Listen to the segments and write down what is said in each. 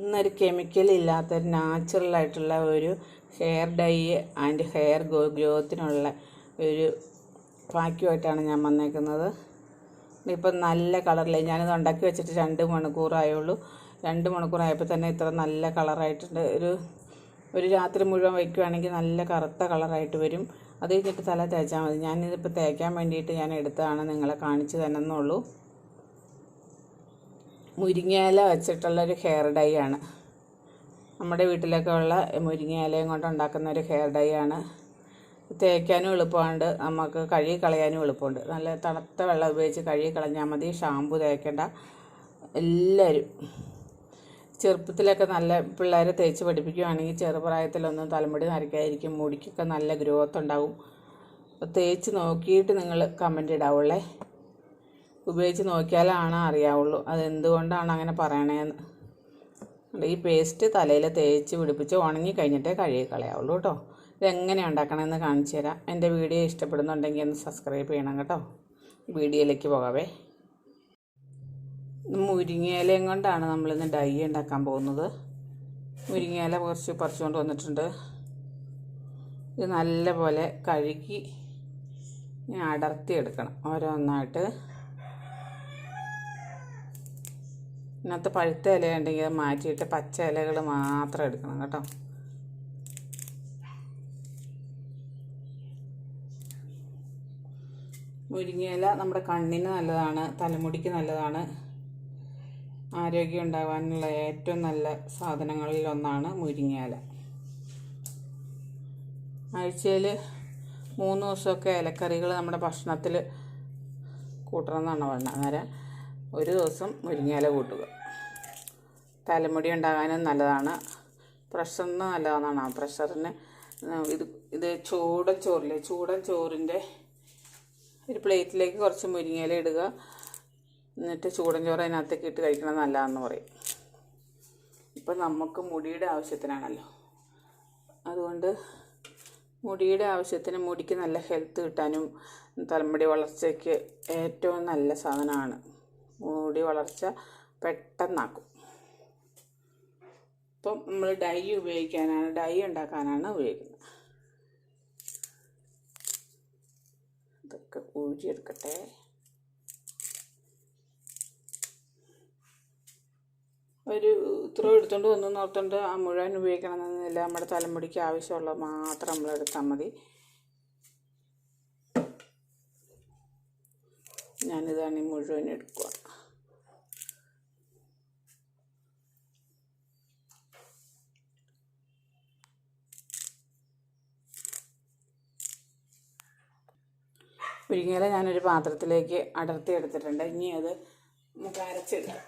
ഇന്നൊരു കെമിക്കൽ ഇല്ലാത്ത ഒരു നാച്ചുറൽ ആയിട്ടുള്ള ഒരു ഹെയർ ഡൈ ആൻഡ് ഹെയർ ഗ്രോത്തിനുള്ള ഒരു പാക്കുമായിട്ടാണ് ഞാൻ വന്നേക്കുന്നത്. ഇപ്പം നല്ല കളറിലായി ഞാനിത് ഉണ്ടാക്കി വെച്ചിട്ട് രണ്ട് മണിക്കൂറായുള്ളൂ. രണ്ട് മണിക്കൂറായപ്പോൾ തന്നെ ഇത്ര നല്ല കളറായിട്ടുണ്ട് ഒരു ഒരു രാത്രി മുഴുവൻ വയ്ക്കുവാണെങ്കിൽ നല്ല കറുത്ത കളറായിട്ട് വരും. അത് കഴിഞ്ഞിട്ട് തല തേച്ചാൽ മതി. ഞാനിതിപ്പോൾ തേക്കാൻ വേണ്ടിയിട്ട് ഞാൻ എടുത്തതാണ് നിങ്ങളെ കാണിച്ചു തന്നെന്നുള്ളൂ. മുരിങ്ങയില വെച്ചിട്ടുള്ളൊരു ഹെയർ ഡൈ ആണ്. നമ്മുടെ വീട്ടിലൊക്കെ ഉള്ള മുരിങ്ങയിലയും കൊണ്ട് ഉണ്ടാക്കുന്ന ഒരു ഹെയർ ഡൈ ആണ്. തേക്കാനും എളുപ്പമുണ്ട്. നമുക്ക് കഴുകി കളയാനും എളുപ്പമുണ്ട്. നല്ല തണുത്ത വെള്ളം ഉപയോഗിച്ച് കഴുകി കളഞ്ഞാൽ മതി. ഷാമ്പു തേക്കേണ്ട എല്ലാവരും ചെറുപ്പത്തിലൊക്കെ നല്ല പിള്ളേരെ തേച്ച് പഠിപ്പിക്കുകയാണെങ്കിൽ ചെറുപ്രായത്തിലൊന്നും തലമുടി നരയ്ക്കായിരിക്കും മുടിക്കൊക്കെ നല്ല ഗ്രോത്ത് ഉണ്ടാവും. തേച്ച് നോക്കിയിട്ട് നിങ്ങൾ കമന്റ് ഇടാവുള്ളേ. ഉപയോഗിച്ച് നോക്കിയാലാണ് അറിയാവുള്ളൂ. അതെന്തുകൊണ്ടാണ് അങ്ങനെ പറയണേന്ന്. ഈ പേസ്റ്റ് തലയിൽ തേച്ച് പിടിപ്പിച്ച് ഉണങ്ങി കഴിഞ്ഞിട്ടേ കഴുകി കളയാവുള്ളൂ കേട്ടോ. ഇതെങ്ങനെ ഉണ്ടാക്കണമെന്ന് കാണിച്ചു തരാം. എന്റെ വീഡിയോ ഇഷ്ടപ്പെടുന്നുണ്ടെങ്കിൽ ഒന്ന് സബ്സ്ക്രൈബ് ചെയ്യണം കേട്ടോ. വീഡിയോയിലേക്ക് പോകാവേ. മുരിങ്ങയിലയും കൊണ്ടാണ് നമ്മളിന്ന് ഡൈ ഉണ്ടാക്കാൻ പോകുന്നത്. മുരിങ്ങയില കുറച്ച് പറിച്ചുകൊണ്ട് വന്നിട്ടുണ്ട്. ഇത് നല്ലപോലെ കഴുകി അടർത്തി എടുക്കണം ഓരോന്നായിട്ട് ഇതിനകത്ത് പഴുത്ത ഇല ഉണ്ടെങ്കിൽ അത് മാറ്റിയിട്ട് പച്ച ഇലകൾ മാത്രം എടുക്കണം കേട്ടോ. മുരിങ്ങയില നമ്മുടെ കണ്ണിന് നല്ലതാണ് തലമുടിക്ക് നല്ലതാണ്. ആരോഗ്യം ഉണ്ടാകാനുള്ള ഏറ്റവും നല്ല സാധനങ്ങളിൽ ഒന്നാണ് മുരിങ്ങയില ആഴ്ചയിൽ മൂന്ന് ദിവസമൊക്കെ ഇലക്കറികൾ നമ്മുടെ ഭക്ഷണത്തിൽ കൂട്ടണം എന്നാണ് പറഞ്ഞത്. അന്നേരം ഒരു ദിവസം മുരിങ്ങയില കൂട്ടുക. തലമുടി ഉണ്ടാകാനും നല്ലതാണ്. പ്രഷറിന് നല്ലതാണെന്നാണ്. പ്രഷറിന് ഇത് ഇത് ചൂടൻ ചോറില്ലേ? ചൂടൻ ചോറിന്റെ ഒരു പ്ലേറ്റിലേക്ക് കുറച്ച് മുരിങ്ങയില ഇടുക. എന്നിട്ട് ചൂടൻ ചോറ് അതിനകത്തേക്ക് ഇട്ട് കഴിക്കണം നല്ലതാണെന്ന് പറയും. ഇപ്പം നമുക്ക് മുടിയുടെ ആവശ്യത്തിനാണല്ലോ. അതുകൊണ്ട് മുടിയുടെ ആവശ്യത്തിന് മുടിക്ക് നല്ല ഹെൽത്ത് കിട്ടാനും തലമുടി വളർച്ചയ്ക്ക് ഏറ്റവും നല്ല സാധനമാണ്. മുടി വളർച്ച പെട്ടെന്നാക്കും. ഇപ്പം നമ്മൾ ഡൈ ഉപയോഗിക്കാനാണ് ഡൈ ഉണ്ടാക്കാനാണ് ഉപയോഗിക്കുന്നത്. ഇതൊക്കെ ഊരിയെടുക്കട്ടെ. ഒരു ഇത്ര എടുത്തുകൊണ്ട് ഒന്നും നോർത്തുകൊണ്ട് ആ മുഴുവൻ ഉപയോഗിക്കണമെന്നില്ല. നമ്മുടെ തലമുടിക്ക് ആവശ്യമുള്ള മാത്രം നമ്മൾ എടുത്താൽ മതി. ഞാനിതാണ് ഈ മുഴുവൻ എടുക്കുക. മുരിങ്ങയില ഞാനൊരു പാത്രത്തിലേക്ക് അടർത്തി എടുത്തിട്ടുണ്ട്. ഇനി അത് നമുക്ക് അരച്ചെടുക്കാം.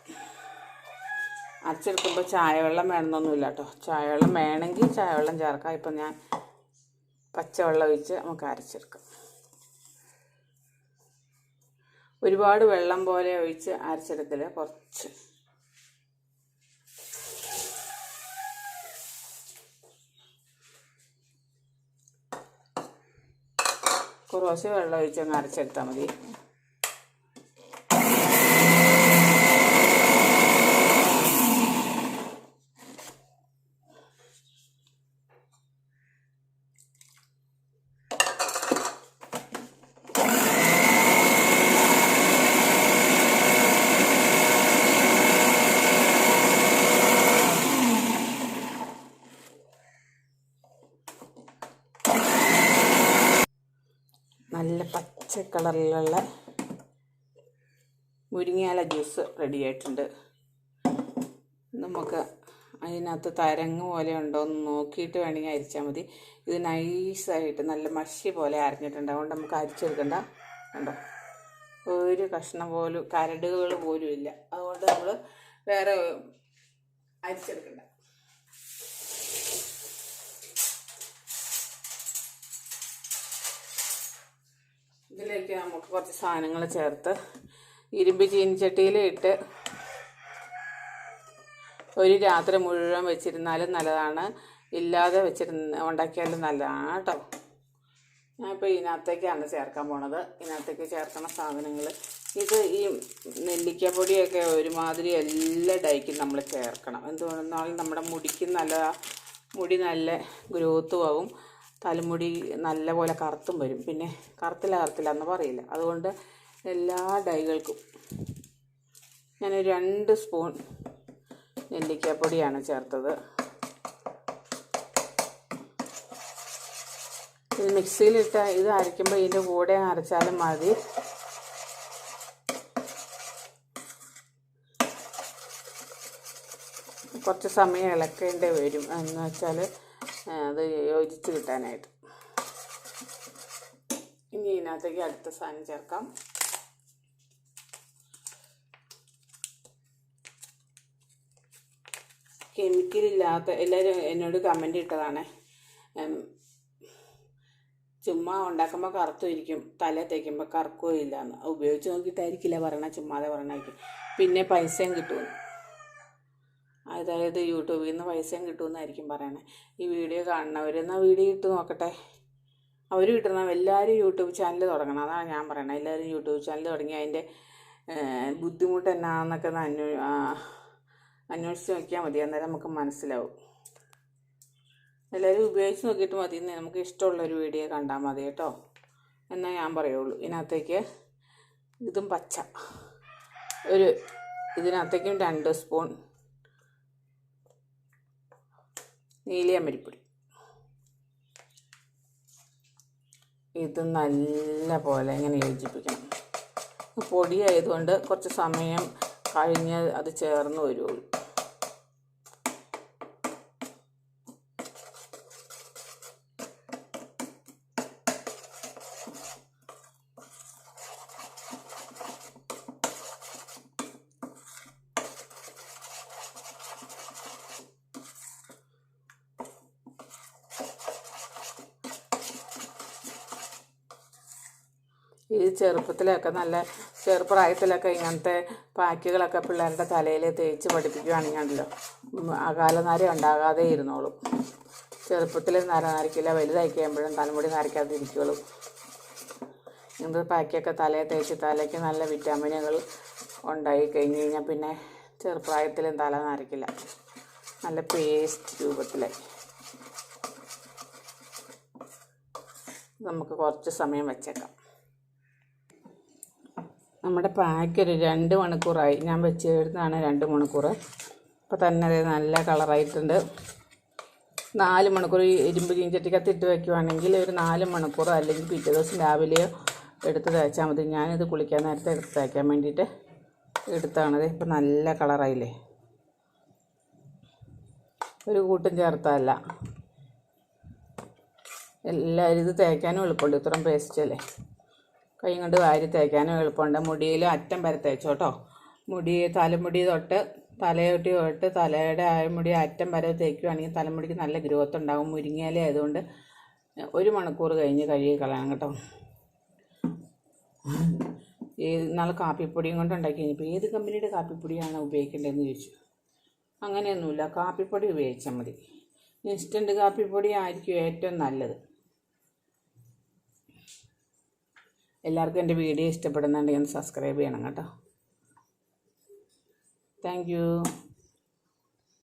അരച്ചെടുക്കുമ്പോൾ ചായവെള്ളം വേണമെന്നൊന്നുമില്ല കേട്ടോ. ചായവെള്ളം വേണമെങ്കിൽ ചായവെള്ളം ചേർക്കാം. ഇപ്പം ഞാൻ പച്ചവെള്ളം ഒഴിച്ച് നമുക്ക് അരച്ചെടുക്കാം. ഒരുപാട് വെള്ളം പോലെ ഒഴിച്ച് അരച്ചെടുക്കൽ കുറച്ച് കുറച്ച് വെള്ളം ഒഴിച്ച് അങ്ങ് അരച്ചെടുത്താൽ മതി. നല്ല പച്ച കളറിലുള്ള മുരിങ്ങയില ജ്യൂസ് റെഡി ആയിട്ടുണ്ട്. നമുക്ക് അതിനകത്ത് തരങ്ങ് പോലെ ഉണ്ടോ എന്ന് നോക്കിയിട്ട് വേണമെങ്കിൽ അരിച്ചാൽ മതി. ഇത് നൈസായിട്ട് നല്ല മഷി പോലെ അരഞ്ഞിട്ടുണ്ട്. അതുകൊണ്ട് നമുക്ക് അരിച്ചെടുക്കണ്ട. കണ്ടോ? ഒരു കഷ്ണം പോലും കരടുകൾ പോലും ഇല്ല. അതുകൊണ്ട് നമ്മൾ വേറെ അരിച്ചെടുക്കണ്ട. ഇതിലേക്ക് നമുക്ക് കുറച്ച് സാധനങ്ങൾ ചേർത്ത് ഇരുമ്പ് ചീനിച്ചട്ടിയിൽ ഇട്ട് ഒരു രാത്രി മുഴുവൻ വെച്ചിരുന്നാലും നല്ലതാണ്. ഇല്ലാതെ വെച്ചിരുന്ന ഉണ്ടാക്കിയാലും നല്ലതാണ് കേട്ടോ ഞാനിപ്പോൾ ഇതിനകത്തേക്കാണ് ചേർക്കാൻ പോണത്. ഇതിനകത്തേക്ക് ചേർക്കുന്ന സാധനങ്ങൾ ഇത് ഈ നെല്ലിക്കപ്പൊടിയൊക്കെ ഒരുമാതിരി എല്ലാ ഡൈക്കും നമ്മൾ ചേർക്കണം. എന്തുകൊണ്ടെന്നാൽ നമ്മുടെ മുടിക്ക് നല്ല മുടി നല്ല ഗ്രോത്തും ആവും. തലമുടി നല്ലപോലെ കറുത്തും വരും. പിന്നെ കറുത്തില്ല കറുത്തില്ല എന്ന് പറയില്ല. അതുകൊണ്ട് എല്ലാ ഡൈകൾക്കും ഞാൻ രണ്ട് സ്പൂൺ നെല്ലിക്കപ്പൊടിയാണ് ചേർത്തത്. ഇത് മിക്സിയിലിട്ട ഇത് അരയ്ക്കുമ്പോൾ ഇതിന്റെ കൂടെ അരച്ചാലും മതി. കുറച്ച് സമയം ഇളക്കേണ്ടി വരും. എന്ന് വെച്ചാൽ അത് യോജിച്ച് കിട്ടാനായിട്ട്. ഇനി ഇതിനകത്തേക്ക് അടുത്ത സാധനം ചേർക്കാം. കെമിക്കലില്ലാത്ത എല്ലാവരും എന്നോട് കമന്റ് ഇട്ടതാണ്. ചുമ്മാ ഉണ്ടാക്കുമ്പോൾ കറുത്തും തല തേക്കുമ്പോൾ കറക്കുകയില്ല എന്ന് ഉപയോഗിച്ച് നോക്കിയിട്ടായിരിക്കില്ല പറയണ ചുമ്മാതെ പറയണായിരിക്കും പിന്നെ പൈസയും കിട്ടുമെന്ന് അതായത് യൂട്യൂബിൽ നിന്ന് പൈസയും കിട്ടുമെന്നായിരിക്കും പറയണേ. ഈ വീഡിയോ കാണുന്നവർ എന്നാൽ വീഡിയോ ഇട്ട് നോക്കട്ടെ. അവർ കിട്ടണം എല്ലാവരും യൂട്യൂബ് ചാനൽ തുടങ്ങണം. അതാണ് ഞാൻ പറയണത് എല്ലാവരും യൂട്യൂബ് ചാനൽ തുടങ്ങി അതിന്റെ ബുദ്ധിമുട്ട് എന്നാന്നൊക്കെ ഒന്ന് അന്വേ അന്വേഷിച്ച് നോക്കിയാൽ മതി. അന്നേരം നമുക്ക് മനസ്സിലാവും. എല്ലാവരും ഉപയോഗിച്ച് നോക്കിയിട്ട് മതി. നമുക്ക് ഇഷ്ടമുള്ളൊരു വീഡിയോ കണ്ടാൽ മതി കേട്ടോ. എന്നാൽ ഞാൻ പറയുള്ളൂ. ഇതിനകത്തേക്ക് ഇതും പച്ച. ഒരു ഇതിനകത്തേക്കും രണ്ട് സ്പൂൺ നീലിയമരിപ്പൊടി ഇത് നല്ല പോലെ ഇങ്ങനെ യോജിപ്പിക്കണം. പൊടിയായതുകൊണ്ട് കുറച്ച് സമയം കഴിഞ്ഞ് അത് ചേർന്ന് വരുള്ളൂ. ഈ ചെറുപ്പത്തിലൊക്കെ നല്ല ചെറുപ്രായത്തിലൊക്കെ ഇങ്ങനത്തെ പാക്കുകളൊക്കെ പിള്ളേരുടെ തലയിൽ തേച്ച് പഠിപ്പിക്കുകയാണെങ്കിലോ അകാലനര ഉണ്ടാകാതെ ഇരുന്നോളും. ചെറുപ്പത്തിൽ നര നരയ്ക്കില്ല വലുതായി കഴിയുമ്പോഴും തലമുടി നരയ്ക്കാതെ ഇരിക്കുള്ളൂ ഇങ്ങനത്തെ പാക്കിയൊക്കെ തലയിൽ തേച്ച് തലയ്ക്ക് നല്ല വിറ്റാമിനുകൾ ഉണ്ടായി കഴിഞ്ഞ് കഴിഞ്ഞാൽ പിന്നെ ചെറുപ്രായത്തിലും തല നരയ്ക്കില്ല നല്ല പേസ്റ്റ് രൂപത്തിലായി നമുക്ക് കുറച്ച് സമയം വെച്ചേക്കാം. നമ്മുടെ പാക്ക് ഒരു രണ്ട് മണിക്കൂറായി. ഞാൻ വെച്ച് വെച്ചിരുന്നതാണ് രണ്ട് മണിക്കൂർ അപ്പോൾ തന്നെ അത് നല്ല കളറായിട്ടുണ്ട്. നാല് മണിക്കൂർ ഈ ഇരുമ്പ് ചീഞ്ചട്ടിക്കകത്ത് ഇട്ട് വയ്ക്കുവാണെങ്കിൽ ഒരു നാല് മണിക്കൂർ അല്ലെങ്കിൽ പിറ്റേ ദിവസം രാവിലെയോ എടുത്ത് തേച്ചാൽ മതി. ഞാനിത് കുളിക്കാൻ നേരത്തെ എടുത്ത് തേക്കാൻ വേണ്ടിയിട്ട് എടുത്താണത് ഇപ്പം നല്ല കളറായില്ലേ? ഒരു കൂട്ടും ചേർത്തല്ല എല്ലാവരും ഇത് തേക്കാനും എളുപ്പമുണ്ട്. ഇത്രയും പേസ്റ്റ് അല്ലേ? കൈ കൊണ്ട് വാരി തേക്കാനും എളുപ്പമുണ്ട്. മുടിയിൽ അറ്റം വരെ തേച്ചു കേട്ടോ. മുടി തലമുടി തൊട്ട് തലയൊട്ടി തൊട്ട് തലയുടെ മുടി അറ്റം വരെ തേക്കുവാണെങ്കിൽ തലമുടിക്ക് നല്ല ഗ്രോത്ത് ഉണ്ടാകും മുരിങ്ങയില ആയതുകൊണ്ട് ഒരു മണിക്കൂർ കഴിഞ്ഞ് കഴുകി കളയണം കേട്ടോ. ഈ നാളെ കാപ്പിപ്പൊടിയും കൊണ്ട് ഉണ്ടാക്കി. കഴിഞ്ഞപ്പോൾ ഏത് കമ്പനിയുടെ കാപ്പിപ്പൊടിയാണ് ഉപയോഗിക്കേണ്ടതെന്ന് ചോദിച്ചു. അങ്ങനെയൊന്നുമില്ല. കാപ്പിപ്പൊടി ഉപയോഗിച്ചാൽ മതി. ഇൻസ്റ്റന്റ് കാപ്പിപ്പൊടി ആയിരിക്കും ഏറ്റവും നല്ലത്. എല്ലാവർക്കും എന്റെ വീഡിയോ ഇഷ്ടപ്പെടുന്നുണ്ടെങ്കിൽ ഒന്ന് സബ്സ്ക്രൈബ് ചെയ്യണം കേട്ടോ. താങ്ക്